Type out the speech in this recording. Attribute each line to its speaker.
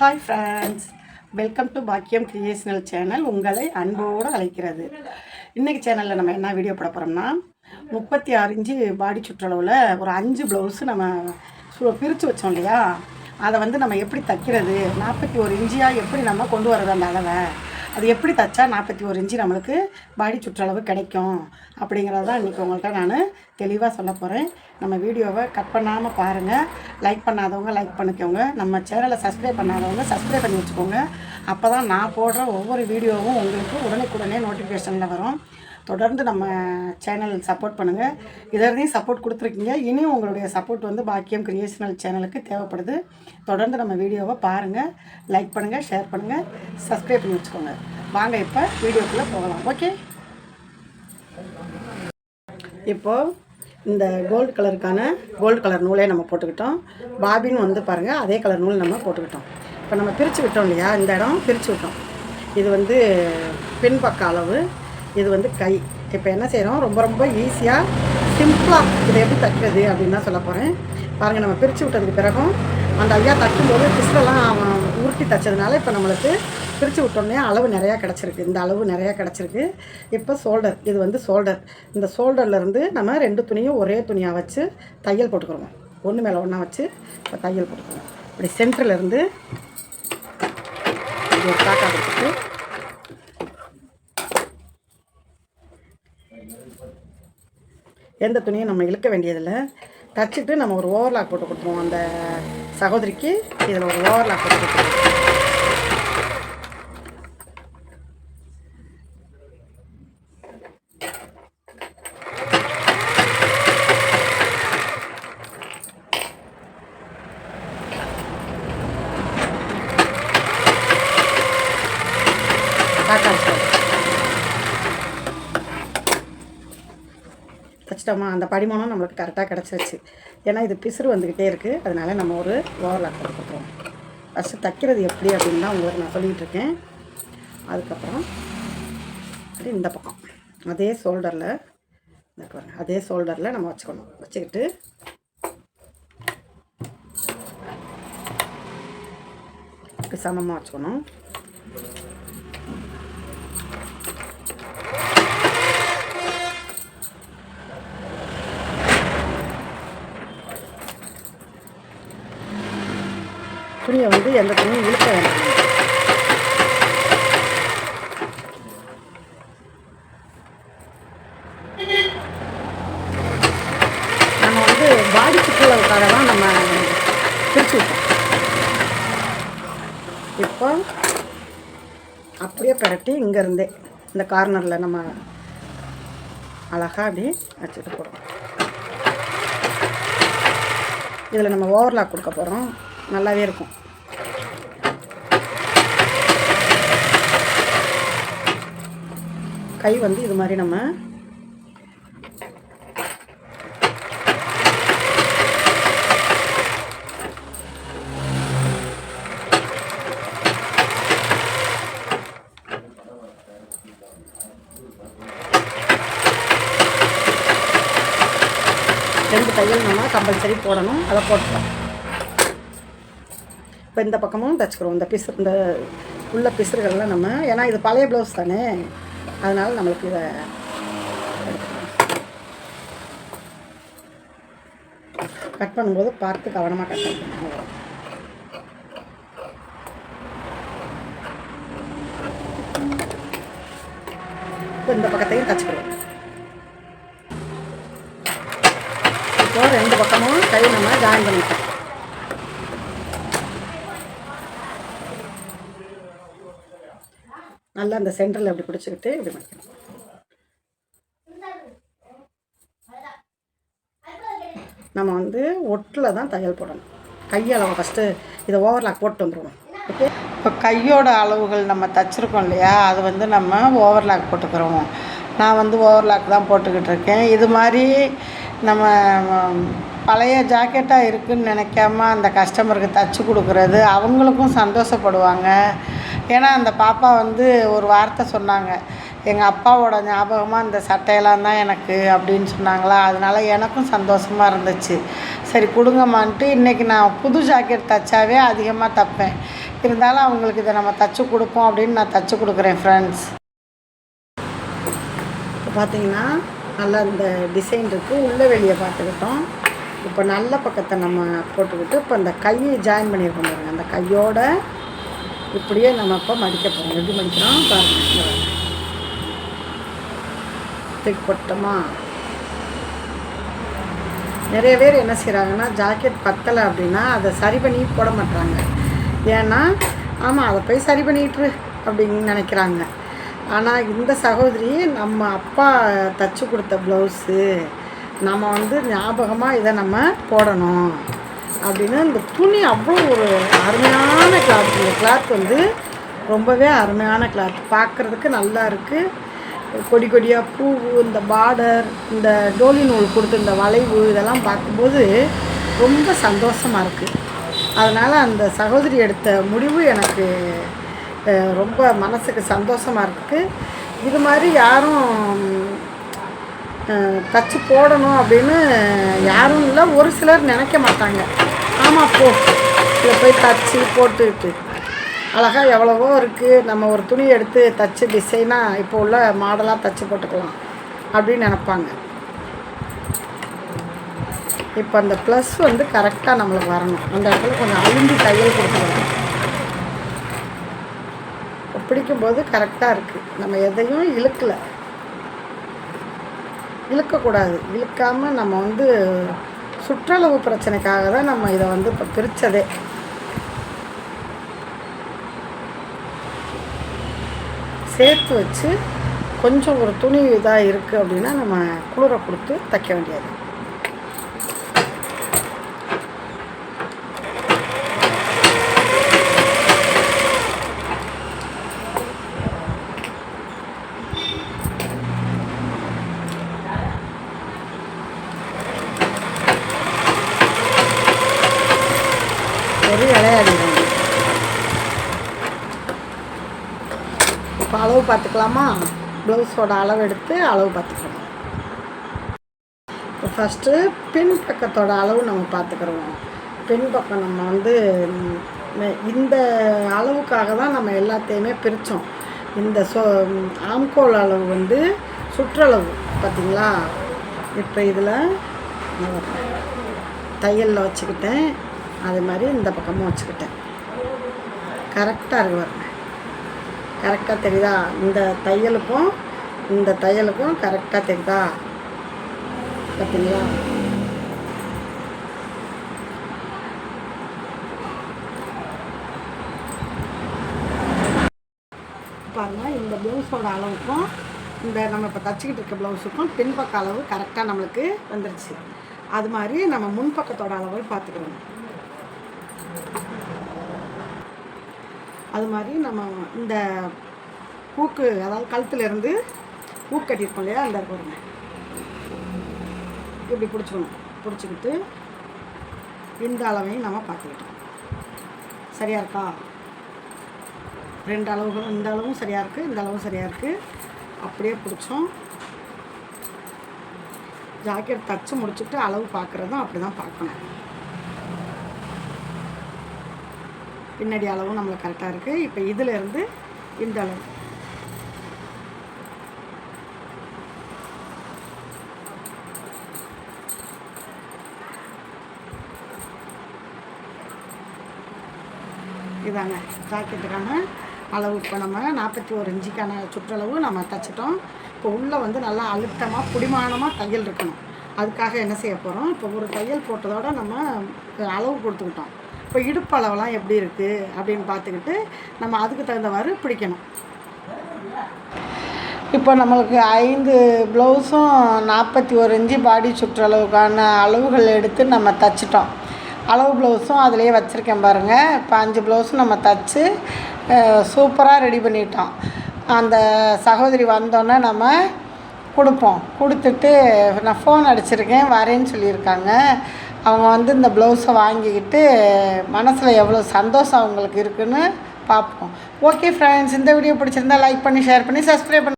Speaker 1: Hi friends welcome to Bakkiyam creational channel உங்களை அன்போடு அழைக்கிறது. இன்றைக்கி சேனலில் நம்ம என்ன வீடியோ போட போகிறோம்னா முப்பத்தி ஆறு இன்ச்சு பாடி சுற்றளவில் ஒரு அஞ்சு ப்ளவுஸு நம்ம சு- பிரித்து வச்சோம் இல்லையா? அதை வந்து நம்ம எப்படி தைக்கிறது? நாற்பத்தி ஒரு இன்ச்சியாக எப்படி நம்ம கொண்டு வர்றது அந்த அளவை? அது எப்படி தைச்சா நாற்பத்தி ஒரு இன்ச்சு நம்மளுக்கு பாடி சுற்றளவு கிடைக்கும் அப்படிங்கிறத தான் இன்றைக்கி உங்கள்கிட்ட நான் தெளிவாக சொல்ல போகிறேன் நம்ம வீடியோவை கட் பண்ணாமல் பாருங்கள் லைக் பண்ணாதவங்க லைக் பண்ணிக்கோங்க. நம்ம சேனலை சப்ஸ்கிரைப் பண்ணாதவங்க சப்ஸ்கிரைப் பண்ணி வச்சுக்கோங்க. அப்போ தான் நான் போடுற ஒவ்வொரு வீடியோவும் உங்களுக்கு உடனுக்குடனே நோட்டிஃபிகேஷனில் வரும். தொடர்ந்து நம்ம சேனல் சப்போர்ட் பண்ணுங்கள் இதற்கையும் சப்போர்ட் கொடுத்துருக்கீங்க. இனியும் உங்களுடைய சப்போர்ட் வந்து பாக்கியம் கிரியேஷனல் சேனலுக்கு தேவைப்படுது. தொடர்ந்து நம்ம வீடியோவை பாருங்கள் லைக் பண்ணுங்கள் ஷேர் பண்ணுங்கள் சப்ஸ்கிரைப் பண்ணி வச்சுக்கோங்க. வாங்க இப்போ வீடியோக்குள்ளே போகலாம். ஓகே இப்போது இந்த கோல்டு கலருக்கான கோல்டு கலர் நூலே நம்ம போட்டுக்கிட்டோம். பாபின் வந்து பாருங்கள் அதே கலர் நூல் நம்ம போட்டுக்கிட்டோம். இப்போ நம்ம பிரித்து விட்டோம் இல்லையா? இந்த இடம் பிரித்து விட்டோம். இது வந்து பின்பக்க அளவு. இது வந்து கை. இப்போ என்ன செய்கிறோம் ரொம்ப ரொம்ப ஈஸியாக சிம்பிளாக இதை எப்படி தைக்கிறது அப்படின்னு தான் சொல்ல போகிறேன் பாருங்கள் நம்ம பிரித்து விட்டதுக்கு பிறகும் அந்த ஐயா தைக்கும்போது பிஸ்லெல்லாம் அவன் உருட்டி தைச்சதுனால இப்போ நம்மளுக்கு பிரித்து விட்டோன்னே அளவு நிறையா கிடச்சிருக்கு. இந்த அளவு நிறையா கிடச்சிருக்கு. இப்போ ஷோல்டர் இது வந்து ஷோல்டர் இந்த ஷோல்டர்லேருந்து நம்ம ரெண்டு துணியும் ஒரே துணியாக வச்சு தையல் போட்டுக்கிறோம் ஒன்று மேலே ஒன்றா வச்சு இப்போ தையல் போட்டுக்கிறோம் இப்படி சென்டர்லேருந்து இது ஒரு காக்கா கொடுத்துட்டு. எந்த துணியும் நம்ம இழுக்க வேண்டியதில்லை. தச்சுட்டு நம்ம ஒரு ஓவர்லாக் போட்டு கொடுத்துருவோம் அந்த சகோதரிக்கு. இதில் ஒரு ஓவர்லாக் போட்டு கொடுத்துருவோம் காக்கா சார் தச்சிட்டோமா அந்த படிமானம் நம்மளுக்கு கரெக்டாக கிடச்சிருச்சு. ஏன்னா இது பிசுறு வந்துக்கிட்டே இருக்குது அதனால நம்ம ஒரு ஓவர்லாக் கொடுத்துருவோம். ஃபஸ்ட்டு தைக்கிறது எப்படி அப்படின்னு தான் உங்களுக்கு நான் சொல்லிகிட்டு இருக்கேன். அதுக்கப்புறம் அப்படி இந்த பக்கம். அதே ஷோல்டரில் பாருங்க அதே ஷோல்டரில் நம்ம வச்சுக்கணும். வச்சுக்கிட்டு சமமாக வச்சுக்கணும் துணியை வந்து எந்த துணியும் இழுக்க வேண்டாம் நம்ம வந்து பாடி சுற்றுலாவுக்காக தான் நம்ம பிரித்து விட்டோம் இப்போ அப்படியே பிரட்டி இங்கேருந்தே இந்த கார்னரில் நம்ம அழகாக அப்படியே வச்சுட்டு போகிறோம் இதில் நம்ம ஓவர்லாக் கொடுக்க போகிறோம் நல்லாவே இருக்கும். கை வந்து இது மாதிரி நம்ம ரெண்டு தையல் நம்ம கம்பல்சரி போடணும். அதை போட்டுக்கலாம். இப்போ இந்த பக்கமும் தைச்சிக்கிறோம் இந்த பிசு இந்த உள்ள பிசுறுகள்லாம் நம்ம ஏன்னா இது பழைய ப்ளவுஸ் தானே. அதனால் நம்மளுக்கு இதை கட் பண்ணும்போது பார்த்து கவனமாக கட் பண்ணணும் இப்போ இந்த பக்கத்தையும் தச்சுக்கிறோம் ஜாயின் பண்ணிட்டேன். நல்லா அந்த சென்டரில் அப்படி பிடிச்சிக்கிட்டு இப்படி பண்ணிக்கணும். நம்ம வந்து ஒட்டில் தான் தையல் போடணும். கையளவு ஃபஸ்ட்டு இதை ஓவர்லாக் போட்டு வந்துடுவோம் ஓகே இப்போ கையோட அளவுகள் நம்ம தச்சுருக்கோம் இல்லையா? அது வந்து நம்ம ஓவர்லாக் போட்டுக்கிறோம். நான் வந்து ஓவர்லாக் தான் போட்டுக்கிட்டு இருக்கேன். இது மாதிரி நம்ம பழைய ஜாக்கெட்டாக இருக்குன்னு நினைக்காம அந்த கஸ்டமருக்கு தச்சு கொடுக்குறது அவங்களுக்கும் சந்தோஷப்படுவாங்க. ஏன்னா அந்த பாப்பா வந்து ஒரு வார்த்தை சொன்னாங்க. எங்கள் அப்பாவோட ஞாபகமாக இந்த சட்டையெல்லாம் தான் எனக்கு அப்படின்னு சொன்னாங்களா? அதனால எனக்கும் சந்தோஷமாக இருந்துச்சு. சரி கொடுங்கம்மான்ட்டு இன்றைக்கி நான் புது ஜாக்கெட் தைச்சாவே அதிகமாக தைப்பேன். இருந்தாலும் அவங்களுக்கு இதை நம்ம தச்சு கொடுப்போம் அப்படின்னு நான் தச்சு கொடுக்குறேன் ஃப்ரெண்ட்ஸ் இப்போ பார்த்தீங்கன்னா நல்லா இந்த டிசைன் இருக்குது உள்ள வெளியே பார்த்துக்கிட்டோம். இப்போ நல்ல பக்கத்தை நம்ம போட்டுக்கிட்டு இப்போ இந்த கையை ஜாயின் பண்ணியிருக்கோம் பாருங்க. அந்த கையோட இப்படியே நம்ம இப்போ மடிக்க போகிறோம் எப்படி மடிக்கிறோம்? பாருங்க. கொட்டமா. நிறைய பேர் என்ன செய்கிறாங்கன்னா ஜாக்கெட் பத்தலை அப்படின்னா அதை சரி பண்ணி போட மாட்டாங்க ஏன்னா ஆமாம் அதை போய் சரி பண்ணிட்டுரு அப்படின்னு நினைக்கிறாங்க. ஆனால் இந்த சகோதரி நம்ம அப்பா தச்சு கொடுத்த ப்ளவுஸு நம்ம வந்து ஞாபகமாக இதை நம்ம போடணும். அப்படின்னு இந்த துணி அவ்வளோ ஒரு அருமையான கிளாத் இந்த கிளாத் வந்து ரொம்பவே அருமையான கிளாத் பார்க்குறதுக்கு நல்லா இருக்குது கொடி கொடியாக பூ இந்த பார்டர் இந்த டோலி நூல் கொடுத்து இந்த வளைவு இதெல்லாம் பார்க்கும்போது ரொம்ப சந்தோஷமாக இருக்குது அதனால் அந்த சகோதரி எடுத்த முடிவு எனக்கு ரொம்ப மனசுக்கு சந்தோஷமாக இருக்குது இது மாதிரி யாரும் தச்சு போடணும் அப்படின்னு யாரும் இல்லை ஒரு சிலர் நினைக்க மாட்டாங்க. ஆமாம் போ. இதில் போய் தச்சு போட்டுக்கிட்டு அழகாக எவ்வளவோ இருக்குது நம்ம ஒரு துணி எடுத்து தச்சு டிசைனாக இப்போ உள்ள மாடலாக தச்சு போட்டுக்கலாம் அப்படின்னு நினப்பாங்க. இப்போ அந்த ப்ளஸ் வந்து கரெக்டாக நம்மளுக்கு வரணும். அந்த இடத்துல கொஞ்சம் அழுந்தி தையல் கொடுத்துருவோம் பிடிக்கும்போது கரெக்டாக இருக்குது நம்ம எதையும் இழுக்கலை. இழுக்கக்கூடாது இழுக்காமல் நம்ம வந்து சுற்றளவு பிரச்சனைக்காக தான் நம்ம இதை வந்து இப்போ பிரித்ததே சேர்த்து வச்சு கொஞ்சம் ஒரு துணி இதாக இருக்குது அப்படின்னா நம்ம குளிரை கொடுத்து தைக்க வேண்டியது ஒரு இலையாடிடும் இப்போ அளவு பார்த்துக்கலாமா? ப்ளவுஸோட அளவு எடுத்து அளவு பார்த்துக்கணும். இப்போ ஃபஸ்ட்டு பின் பக்கத்தோட அளவு நம்ம பார்த்துக்கிறோம். பின் பக்கம் நம்ம வந்து இந்த அளவுக்காக தான் நம்ம எல்லாத்தையுமே பிரித்தோம். இந்த சொ ஆம்கோல் அளவு வந்து சுற்றளவு பார்த்திங்களா? இப்போ இதில் தையலில் வச்சுக்கிட்டேன். அதே மாதிரி இந்த பக்கமும் வச்சுக்கிட்டேன். கரெக்டாக இருக்கு கரெக்டாக தெரியுதா? இந்த தையலுக்கும் இந்த தையலுக்கும் கரெக்டாக தெரியுதா? பார்த்தீங்களா பாருங்கள் இந்த ப்ளவுஸோட அளவுக்கும் இந்த நம்ம இப்போ தச்சுக்கிட்டு இருக்க ப்ளவுஸுக்கும் பின்பக்க அளவு கரெக்டாக நம்மளுக்கு வந்துருச்சு. அது மாதிரி நம்ம முன்பக்கத்தோட அளவை பார்த்துக்கிறோம் அது மாதிரி நம்ம இந்த பூக்கு அதாவது கழுத்துலேருந்து பூ கட்டியிருக்கோம் இல்லையா? அந்த பாருங்க. இப்படி பிடிச்சிக்கணும். பிடிச்சிக்கிட்டு இந்த அளவையும் நம்ம பார்த்துக்கிட்டோம். சரியாக இருக்கா? ரெண்டு அளவுகளும் இந்த அளவும் சரியாக இருக்குது இந்த அளவும் சரியாக இருக்குது அப்படியே பிடிச்சோம். ஜாக்கெட் தச்சு முடிச்சுட்டு அளவு பார்க்குறதும் அப்படி தான் பார்க்கணும். பின்னாடி அளவும் நம்மளுக்கு கரெக்டாக இருக்குது இப்போ இதிலேருந்து இந்த அளவு. இதாங்க ஜாக்கெட்டுக்கான அளவு. இப்போ நம்ம நாற்பத்தி ஒரு இன்ச்சுக்கான சுற்றளவு நம்ம தைச்சிட்டோம் இப்போ உள்ளே வந்து நல்லா அழுத்தமாக பிடிமானமாக தையல் இருக்கணும். அதுக்காக என்ன செய்ய போகிறோம் இப்போ ஒரு தையல் போட்டதோட நம்ம அளவு கொடுத்துக்கிட்டோம். இப்போ இடுப்பு அளவெல்லாம் எப்படி இருக்குது அப்படின்னு பார்த்துக்கிட்டு நம்ம அதுக்கு தகுந்தவாறு பிடிக்கணும். இப்போ நம்மளுக்கு ஐந்து ப்ளவுஸும் நாற்பத்தி ஒரு இன்ச்சு பாடி சுற்றளவுக்கான அளவுகள் எடுத்து நம்ம தச்சிட்டோம். அளவு ப்ளவுஸும் அதிலே வச்சுருக்கேன் பாருங்கள் இப்போ அஞ்சு ப்ளவுஸும் நம்ம தச்சு சூப்பராக ரெடி பண்ணிட்டோம். அந்த சகோதரி வந்தோன்னே நம்ம கொடுப்போம். கொடுத்துட்டு நான் ஃபோன் அடிச்சிருக்கேன் வரேன்னு சொல்லியிருக்காங்க. அவங்க வந்து இந்த ப்ளவுஸை வாங்கிக்கிட்டு மனசில் எவ்வளோ சந்தோஷம் அவங்களுக்கு இருக்குன்னு பார்ப்போம். ஓகே ஃப்ரெண்ட்ஸ் இந்த வீடியோ பிடிச்சிருந்தா லைக் பண்ணி ஷேர் பண்ணி சப்ஸ்கிரைப் பண்ணி